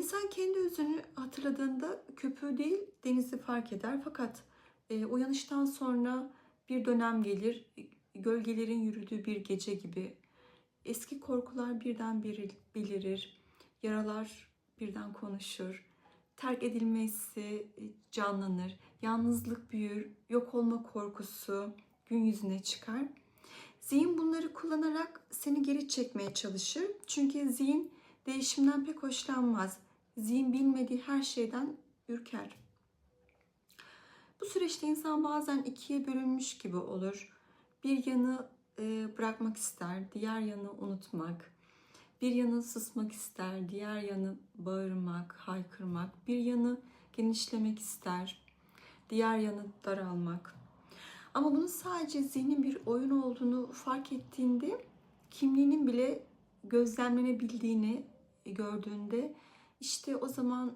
İnsan kendi özünü hatırladığında köpüğü değil denizi fark eder. Fakat e, uyanıştan sonra bir dönem gelir, gölgelerin yürüdüğü bir gece gibi. Eski korkular birden bir- belirir, yaralar birden konuşur. Terk edilmesi e, canlanır, yalnızlık büyür, yok olma korkusu gün yüzüne çıkar. Zihin bunları kullanarak seni geri çekmeye çalışır. Çünkü zihin değişimden pek hoşlanmaz. Zihin bilmediği her şeyden ürker. Bu süreçte insan bazen ikiye bölünmüş gibi olur. Bir yanı e, bırakmak ister, diğer yanı unutmak. Bir yanı susmak ister, diğer yanı bağırmak, haykırmak. Bir yanı genişlemek ister, diğer yanı daralmak. Ama bunun sadece zihnin bir oyun olduğunu fark ettiğinde kimliğinin bile gözlemlenebildiğini gördüğünde işte o zaman